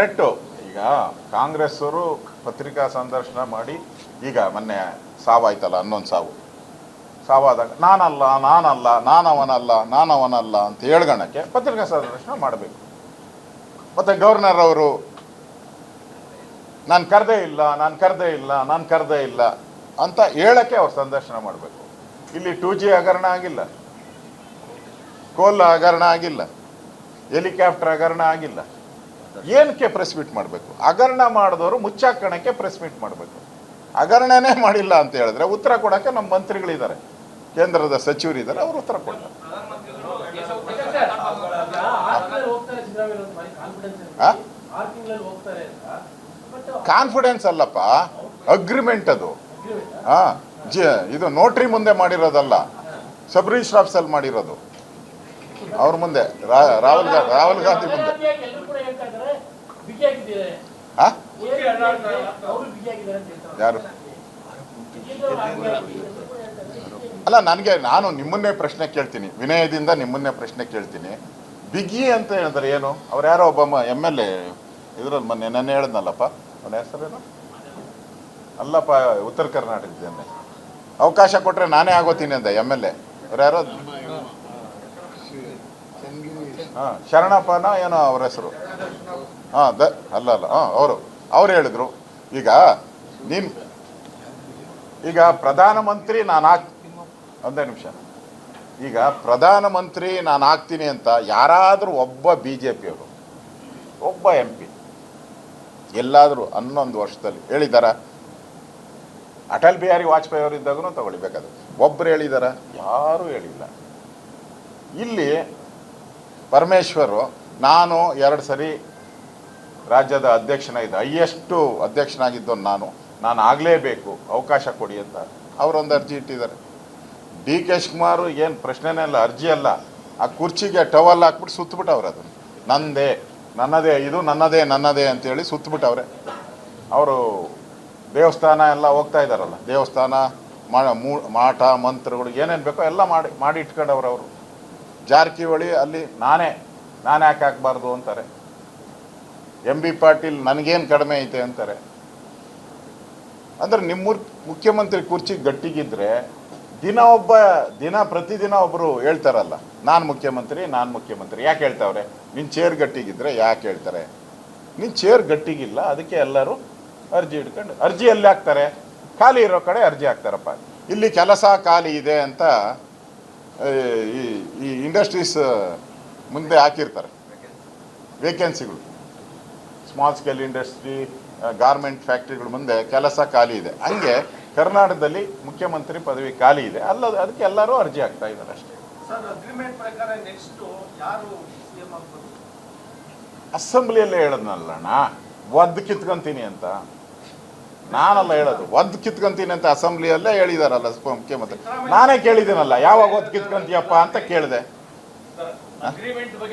Correct. ಈಗ ಕಾಂಗ್ರೆಸ್ ಅವರು ಪತ್ರಿಕಾ ಸಂದರ್ಶನ ಮಾಡಿ, ಈಗ ಮೊನ್ನೆ ಸಾವಾಯ್ತಲ್ಲ ಹನ್ನೊಂದು ಸಾವು. ಸಾವಾದಾಗ, ನಾನಲ್ಲ ನಾನಲ್ಲ, ನಾನವನಲ್ಲ ನಾನವನಲ್ಲ ಅಂತ ಹೇಳ್ಗಣಕ್ಕೆ ಪತ್ರಿಕಾ ಸಂದರ್ಶನ ಮಾಡಬೇಕು. ಮತ್ತು ಗವರ್ನರ್ ಅವರು, ನಾನು ಕರೆದೇ ಇಲ್ಲ, ನಾನು ಕರೆದೇ ಇಲ್ಲ, ನಾನು ಕರೆದೇ ಇಲ್ಲ ಅಂತ ಹೇಳಕ್ಕೆ ಅವ್ರು ಸಂದರ್ಶನ ಮಾಡಬೇಕು. ಇಲ್ಲಿ ಟೂ ಜಿ ಹಗರಣ ಆಗಿಲ್ಲ. ಕೋಲ್ ಹಗರಣ ಆಗಿಲ್ಲ. ಹೆಲಿಕಾಪ್ಟರ್ ಹಗರಣ ಆಗಿಲ್ಲ. ಏನಕ್ಕೆ ಪ್ರೆಸ್ ಮೀಟ್ ಮಾಡಬೇಕು? ಹಗರಣ ಮಾಡಿದವರು ಮುಚ್ಚಾಕಣಕ್ಕೆ ಪ್ರೆಸ್ ಮೀಟ್ ಮಾಡಬೇಕು. ಹಗರಣನೇ ಮಾಡಿಲ್ಲ ಅಂತ ಹೇಳಿದ್ರೆ ಉತ್ತರ ಕೊಡೋಕ್ಕೆ ನಮ್ಮ ಮಂತ್ರಿಗಳಿದ್ದಾರೆ. ಕೇಂದ್ರದ ಸಚಿವರಿದ್ದಾರೆ, ಅವರು ಉತ್ತರ ಕೊಡ್ತಾರೆ? ಕಾನ್ಫಿಡೆನ್ಸ್ ಅಲ್ಲಪ್ಪ. ಅಗ್ರಿಮೆಂಟ್ ಅದು. ಹಾ ಜಿ, ಇದು ನೋಟ್ರಿ ಮುಂದೆ ಮಾಡಿರೋದಲ್ಲ. ಸಬ್ ರಿಜಿಸ್ಟ್ರ್ ಮಾಡಿರೋದು. ಅವ್ರ ಮುಂದೆ ರಾಹುಲ್ ಗಾಂಧಿ ರಾಹುಲ್ ಗಾಂಧಿ ಮುಂದೆ. ಯಾರು? ಅಲ್ಲ ನನಗೆ ನಾನು ನಿಮ್ಮನ್ನೇ ಪ್ರಶ್ನೆ ಕೇಳ್ತೀನಿ. ವಿನಯದಿಂದ ನಿಮ್ಮನ್ನೇ ಪ್ರಶ್ನೆ ಕೇಳ್ತೀನಿ. ಬಿಗಿ ಅಂತ ಹೇಳಿದ್ರೆ ಏನು? ಅವ್ರು ಯಾರೋ ಒಬ್ಬ ಎಂ ಎಲ್ ಎ ಇದ್ರಲ್ಲಿ ಮೊನ್ನೆ ನಾನು ಹೇಳಿದ್ನಲ್ಲಪ್ಪ. ಅವನ ಹೆಸರೇನು? ಅಲ್ಲಪ್ಪ ಉತ್ತರ ಕರ್ನಾಟಕದಿಂದ ಅವಕಾಶ ಕೊಟ್ಟರೆ ನಾನೇ ಆಗೋತೀನಿ ಅಂದ ಎಂ ಎಲ್ ಎ ಅವ್ರು ಯಾರೋ? ಹಾಂ, ಶರಣಪ್ಪನ ಏನೋ ಅವ್ರ ಹೆಸರು. ಹಾಂ, ದ, ಅಲ್ಲ ಅಲ್ಲ, ಹಾಂ, ಅವರು, ಅವ್ರು ಹೇಳಿದ್ರು. ಈಗ ನೀನು, ಈಗ ಪ್ರಧಾನಮಂತ್ರಿ ನಾನು ಹಾಕ್ ಒಂದೇ ನಿಮಿಷ. ಈಗ ಪ್ರಧಾನಮಂತ್ರಿ ನಾನು ಆಗ್ತೀನಿ ಅಂತ ಯಾರಾದರೂ ಒಬ್ಬ ಬಿ ಜೆ ಪಿಯವರು ಒಬ್ಬ ಎಂ ಪಿ, ಎಲ್ಲಾದರೂ ಹನ್ನೊಂದು ವರ್ಷದಲ್ಲಿ ಹೇಳಿದಾರ? ಅಟಲ್ ಬಿಹಾರಿ ವಾಜಪೇಯಿ ಅವರು ಇದ್ದಾಗೂ ತಗೊಳ್ಬೇಕಾದ್ರೆ ಒಬ್ಬರು ಹೇಳಿದಾರ? ಯಾರೂ ಹೇಳಿಲ್ಲ. ಇಲ್ಲಿ ಪರಮೇಶ್ವರು, ನಾನು ಎರಡು ಸರಿ ರಾಜ್ಯದ ಅಧ್ಯಕ್ಷನಾಗಿದ್ದೆ ಹೈಯೆಸ್ಟು ಅಧ್ಯಕ್ಷನಾಗಿದ್ದು ನಾನು. ನಾನು ಆಗಲೇಬೇಕು, ಅವಕಾಶ ಕೊಡಿ ಅಂತ. ಅವರೊಂದು ಅರ್ಜಿ ಇಟ್ಟಿದ್ದಾರೆ. ಡಿ ಕೆ ಶಿವಕುಮಾರು ಏನು ಪ್ರಶ್ನೆನೇ ಅಲ್ಲ ಅರ್ಜಿ ಅಲ್ಲ. ಆ ಕುರ್ಚಿಗೆ ಟವಲ್ ಹಾಕ್ಬಿಟ್ಟು ಸುತ್ತಬಿಟ್ಟವ್ರೆ ಅದನ್ನು ನಂದೇ, ನನ್ನದೇ, ಇದು ನನ್ನದೇ ನನ್ನದೇ ಅಂತೇಳಿ ಸುತ್ತಬಿಟ್ಟವ್ರೆ ಅವರು ದೇವಸ್ಥಾನ ಎಲ್ಲ ಹೋಗ್ತಾ ಇದ್ದಾರಲ್ಲ, ದೇವಸ್ಥಾನ, ಮಾ- ಮೂ- ಮಾಟ ಮಂತ್ರಗಳು ಏನೇನು ಬೇಕೋ ಎಲ್ಲ ಮಾಡಿ ಮಾಡಿ ಇಟ್ಕೊಂಡವ್ರು ಅವರು. ಜಾರಕಿಹೊಳಿ ಅಲ್ಲಿ ನಾನೇ, ನಾನು ಯಾಕೆ ಹಾಕ್ಬಾರ್ದು ಅಂತಾರೆ. ಎಂ ಬಿ ಪಾಟೀಲ್ ನನಗೇನು ಕಡಿಮೆ ಐತೆ ಅಂತಾರೆ. ಅಂದ್ರೆ ನಿಮ್ಮ ಮುಖ್ಯಮಂತ್ರಿ ಕುರ್ಚಿ ಗಟ್ಟಿಗಿದ್ರೆ ದಿನ ಒಬ್ಬ, ದಿನ ಪ್ರತಿದಿನ ಒಬ್ಬರು ಹೇಳ್ತಾರಲ್ಲ, ನಾನು ಮುಖ್ಯಮಂತ್ರಿ ನಾನು ಮುಖ್ಯಮಂತ್ರಿ, ಯಾಕೆ ಹೇಳ್ತಾವ್ರೆ? ನಿನ್ನ ಚೇರ್ ಗಟ್ಟಿಗಿದ್ರೆ ಯಾಕೆ ಹೇಳ್ತಾರೆ? ನಿನ್ನ ಚೇರ್ ಗಟ್ಟಿಗಿಲ್ಲ, ಅದಕ್ಕೆ ಎಲ್ಲರೂ ಅರ್ಜಿ ಇಟ್ಕೊಂಡು ಅರ್ಜಿ ಎಲ್ಲಿ ಹಾಕ್ತಾರೆ? ಖಾಲಿ ಇರೋ ಕಡೆ ಅರ್ಜಿ ಹಾಕ್ತಾರಪ್ಪ. ಇಲ್ಲಿ ಕೆಲಸ ಖಾಲಿ ಇದೆ ಅಂತ, ಈ ಈ ಇಂಡಸ್ಟ್ರೀಸ್ ಮುಂದೆ ಹಾಕಿರ್ತಾರೆ. ವೇಕೆನ್ಸಿಗಳು ಸ್ಮಾಲ್ ಸ್ಕೇಲ್ ಇಂಡಸ್ಟ್ರಿ ಗಾರ್ಮೆಂಟ್ ಫ್ಯಾಕ್ಟ್ರಿಗಳ ಮುಂದೆ ಕೆಲಸ ಖಾಲಿ ಇದೆ. ಹಂಗೆ ಕರ್ನಾಟಕದಲ್ಲಿ ಮುಖ್ಯಮಂತ್ರಿ ಪದವಿ ಖಾಲಿ ಇದೆ. ಅಲ್ಲ ಅದಕ್ಕೆ ಎಲ್ಲರೂ ಅರ್ಜಿ ಹಾಕ್ತಾ ಇದ್ದಾರೆ ಅಷ್ಟೇ. ಅಸೆಂಬ್ಲಿಯಲ್ಲೇ ಹೇಳದ್ನಲ್ಲಣ್ಣ ಒದ್ದು ಕಿತ್ಕೊಂತೀನಿ ಅಂತ. ನಾನಲ್ಲ ಹೇಳೋದು. ಒದ್ದು ಕಿತ್ಕೊಂತೀನಿ ಅಂತ ಅಸೆಂಬ್ಲಿಯಲ್ಲೇ ಹೇಳಿದಾರಲ್ಲ ಮುಖ್ಯಮಂತ್ರಿ. ನಾನೇ ಕೇಳಿದ್ದೀನಲ್ಲ ಯಾವಾಗ ಒದ್ದು ಕಿತ್ಕೊಂತೀಯಪ್ಪ ಅಂತ ಕೇಳಿದೆ. ಅಗ್ರಿಮೆಂಟ್ ಬಗ್ಗೆ